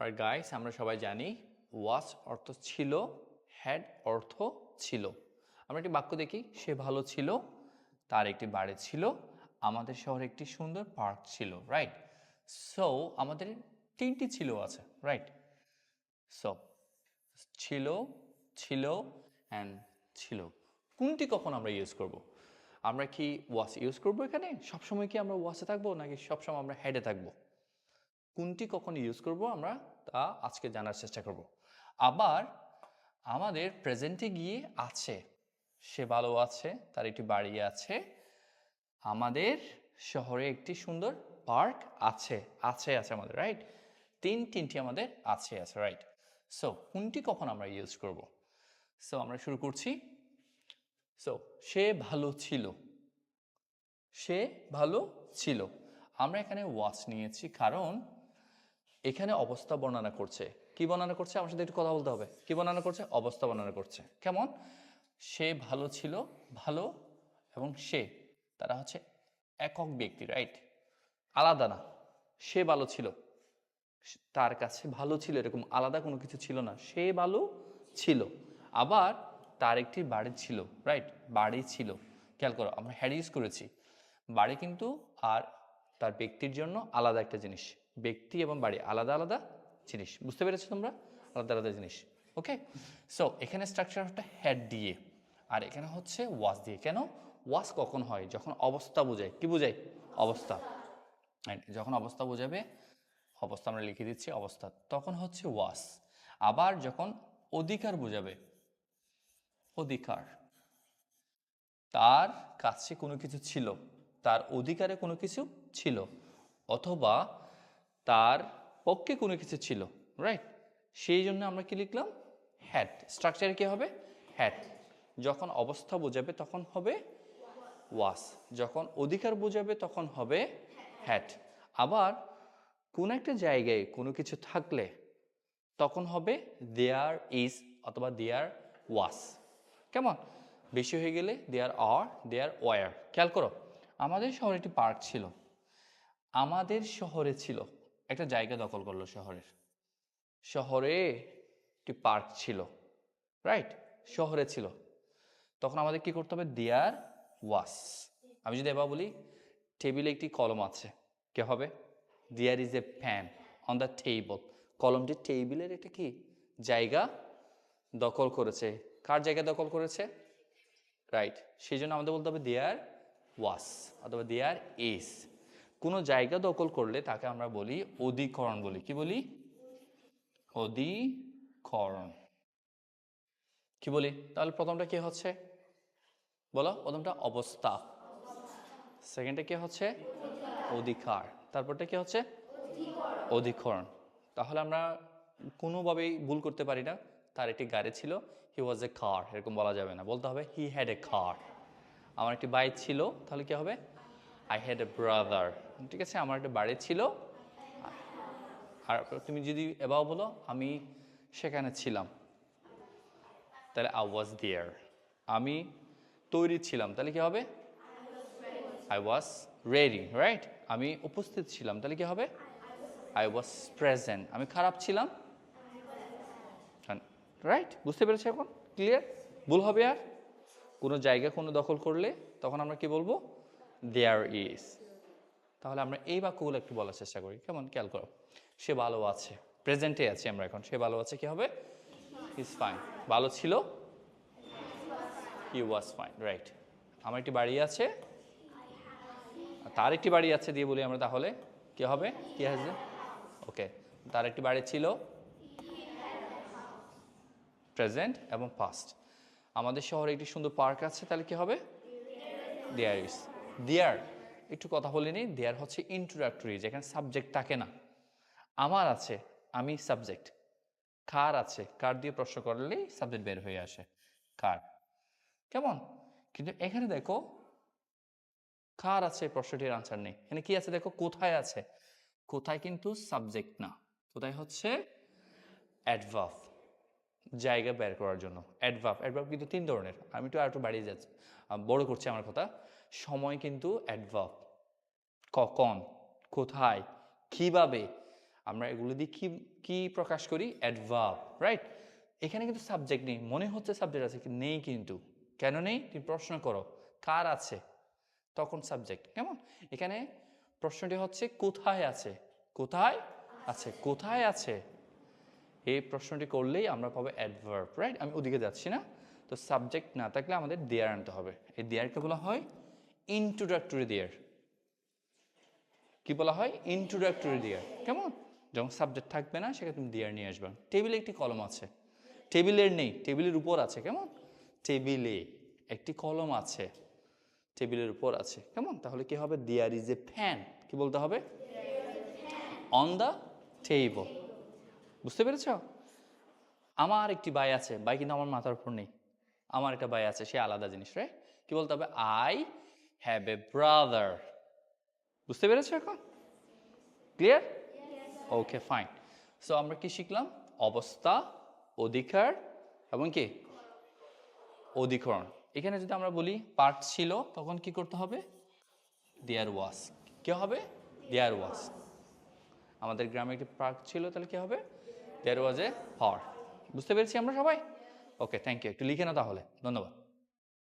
আর guys আমরা সবাই জানি ওয়াচ অর্থ ছিল হ্যাড অর্থ ছিল। আমরা একটি বাক্য দেখি, সে ভালো ছিল, তার একটি বাড়ি ছিল, আমাদের শহরে একটি সুন্দর পার্ক ছিল রাইট সো আমাদের তিনটি ছিল আছে রাইট সো ছিল ছিল অ্যান্ড ছিল। কোনটি কখন আমরা ইউজ করব? আমরা কি ওয়াচ ইউজ করব এখানে? সবসময় কি আমরা ওয়াচে থাকব, নাকি সবসময় আমরা হেডে থাকব? কোনটি কখন ইউজ করব আমরা তা আজকে জানার চেষ্টা করব। আবার আমাদের প্রেজেন্টে গিয়ে আছে, সে ভালো আছে, তার একটি বাড়ি আছে, আমাদের শহরে একটি সুন্দর পার্ক আছে আছে আছে আমাদের রাইট তিন, তিনটি আমাদের আছে আছে রাইট সো কোনটি কখন আমরা ইউজ করব? সো আমরা শুরু করছি। সো সে ভালো ছিল। সে ভালো ছিল। আমরা এখানে ওয়াচ নিয়েছি, কারণ এখানে অবস্থা বর্ণনা করছে। কি বর্ণনা করছে? আমার সাথে একটু কথা বলতে হবে। কি বর্ণনা করছে? অবস্থা বর্ণনা করছে। কেমন? সে ভালো ছিল, ভালো এবং সে, তারা হচ্ছে একক ব্যক্তি রাইট আলাদা না। সে ভালো ছিল। তার কাছে ভালো ছিল, এরকম আলাদা কোনো কিছু ছিল না। সে ভালো ছিল। আবার তার একটি বাড়ি ছিল রাইট বাড়ি ছিল। খেয়াল করো, আমরা ইউজ করেছি। বাড়ি কিন্তু আর তার ব্যক্তির জন্য আলাদা একটা জিনিস। ব্যক্তি এবং বাড়ি, আলাদা আলাদা জিনিস। বুঝতে পেরেছ তোমরা? আলাদা আলাদা জিনিস। ওকে সো এখানে স্ট্রাকচারটা হ্যাড দিয়ে। আর এখানে হচ্ছে ওয়াশ দিয়ে। কেন? ওয়াশ কখন হয়? যখন অবস্থা বোঝায়। কি বোঝায়? অবস্থা। যখন অবস্থা বোঝাবে, অবস্থা আমরা লিখে দিচ্ছি অবস্থা। তখন হচ্ছে ওয়াস আবার যখন অধিকার বোঝাবে, অধিকার। তার কাছে কোনো কিছু ছিল, তার অধিকারে কোনো কিছু ছিল। অথবা তার পক্ষে কোনো কিছু ছিল রাইট সেই জন্য আমরা কি লিখলাম? হ্যাট স্ট্রাকচারে কি হবে? হ্যাট যখন অবস্থা বোঝাবে তখন হবে ওয়াস যখন অধিকার বোঝাবে তখন হবে হ্যাট আবার কোন একটা জায়গায় কোনো কিছু থাকলে তখন হবে দেয়ার ইজ অথবা দেয়ার ওয়াস কেমন? বেশি হয়ে গেলে দেয়ার আর দেয়ার ওয়ার খেয়াল করো, আমাদের শহরে একটি পার্ক ছিল। আমাদের শহরে ছিল একটা জায়গা দখল করল শহরের। শহরে একটি পার্ক ছিল রাইট শহরে ছিল। তখন আমাদের কি করতে হবে? দেয়ার ওয়াস আমি যদি এবার বলি টেবিলে একটি কলম আছে। কে হবে? There is a fan on the table কলমটি টেবিলের একটা কি? জায়গা দখল করেছে। কার জায়গা দখল করেছে? রাইট সেই জন্য আমাদের বলতে হবে দেয়ার ওয়াস অথবা দেয়ার ইজ কোনো জায়গা দখল করলে তাকে আমরা বলি অধিকরণ বলি। কি বলি? অধিকরণ। কি বলি? তাহলে প্রথমটা কি হচ্ছে? বলো, প্রথমটা অবস্থা। সেকেন্ডটা কি হচ্ছে? অধিকার। তারপরটা কি হচ্ছে? অধিকরণ। তাহলে আমরা কোনোভাবেই ভুল করতে পারি না। তার একটি গাড়ি ছিল হি ওয়াজ এ কার এরকম বলা যাবে না। বলতে হবে হি হ্যাড এ কার আমার একটি বাইক ছিল, তাহলে কি হবে? আই হ্যাড এ ব্রাদার ঠিক আছে? আমার একটা বাড়ি ছিল। আর তুমি যদি এবার বলো, আমি সেখানে ছিলাম। তাহলে আই ওয়াজ দেয়ার আমি তৈরি ছিলাম। তাহলে কি হবে? আই ওয়াজ রেডি রাইট আমি উপস্থিত ছিলাম। তাহলে কি হবে? আই ওয়াজ প্রেজেন্ট আমি খারাপ ছিলাম। রাইট বুঝতে পেরেছি এখন? ক্লিয়ার ভুল হবে আর? কোনো জায়গা কোনো দখল করলে তখন আমরা কি বলব? দেয়ার ইজ তাহলে আমরা এই বাক্যগুলো একটু বলার চেষ্টা করি। কেমন? খেয়াল করো। সে ভালো আছে। প্রেজেন্টে আছি আমরা এখন। সে ভালো আছে কি হবে? ইজ ফাইন ভালো ছিল? ইউ ওয়াজ ফাইন রাইট আমার একটি বাড়ি আছে। তার একটি বাড়ি আছে দিয়ে বলি আমরা তাহলে। কি হবে? কি আছে ওকে তার একটি বাড়ি ছিল? প্রেজেন্ট এবং পাস্ট আমাদের শহরে একটি সুন্দর পার্ক আছে, তাহলে কি হবে? দেয়ার ইস দেয়ার একটু কথা বলে নিই। দেয়ার হচ্ছে ইন্ট্রোডাক্টরি যেখানে সাবজেক্ট থাকে না। আমার আছে, আমি সাবজেক্ট কার আছে? কার দিয়ে প্রশ্ন করলেই সাবজেক্ট বের হয়ে আসে? কার? কেমন? কিন্তু এখানে দেখো, কার আছে প্রশ্নটির আনসার নেই। এখানে কি আছে দেখো? কোথায় আছে? কোথায় কিন্তু সাবজেক্ট না। কোথায় হচ্ছে? অ্যাডভার্ভ জায়গা বের করার জন্য। অ্যাডভার্ব অ্যাডভার্ব কিন্তু তিন ধরনের। আমি একটু আর একটু বাড়িয়ে যাচ্ছি। বড় করছি আমার কথা। সময় কিন্তু অ্যাডভার্ব কখন, কোথায়, কীভাবে, আমরা এগুলো দিয়ে কি কি প্রকাশ করি? অ্যাডভার্ব রাইট এখানে কিন্তু সাবজেক্ট নেই, মনে হচ্ছে সাবজেক্ট আছে নেই কিন্তু। কেন নেই? তুমি প্রশ্ন করো, কার আছে? তখন সাবজেক্ট কেমন? এখানে প্রশ্নটি হচ্ছে, কোথায় আছে? কোথায় আছে? কোথায় আছে? এই প্রশ্নটি করলেই আমরা পাবো অ্যাডভার্ব রাইট আমি ওদিকে যাচ্ছি না, তো সাবজেক্ট না থাকলে আমাদের দেয়ার আনতে হবে। এই দেয়ারকে বলা হয় ইন্ট্রোডাক্টরি দেয়ার কি বলা হয়? ইন্ট্রোডাক্টরি দেয়ার কেমন? যখন সাবজেক্ট থাকবে না, সেখানে তুমি দেয়ার নিয়ে আসবে। টেবিলে একটি কলম আছে। টেবিলের নেই টেবিলের উপর আছে। কেমন? টেবিলে একটি কলম আছে। টেবিলের উপর আছে। কেমন? তাহলে কি হবে? দেয়ার ইজ এ ফ্যান কি বলতে হবে? অন দ্য টেবল বুঝতে পেরেছ? আমার একটি ভাই আছে। বাই কিন্তু আমার মাথার উপর নেই। আমার একটা ভাই আছে, সে আলাদা জিনিস রাইট কি বলতে হবে? আই হ্যাভ এ ব্রাদার বুঝতে পেরেছ এখন? ক্লিয়ার ওকে ফাইন সো আমরা কি শিখলাম? অবস্থা, অধিকার এবং কি? অধিকরণ। এখানে যদি আমরা বলি পার্ট ছিল, তখন কি করতে হবে? দেয়ার ওয়াস কি হবে? দেয়ার ওয়াস আমাদের গ্রামে একটি পার্ক ছিল, তাহলে কি হবে? দেয়ার ওয়াজ এ পার্ক বুঝতে পেরেছি আমরা সবাই? ওকে থ্যাংক ইউ একটু লিখে না তাহলে। ধন্যবাদ।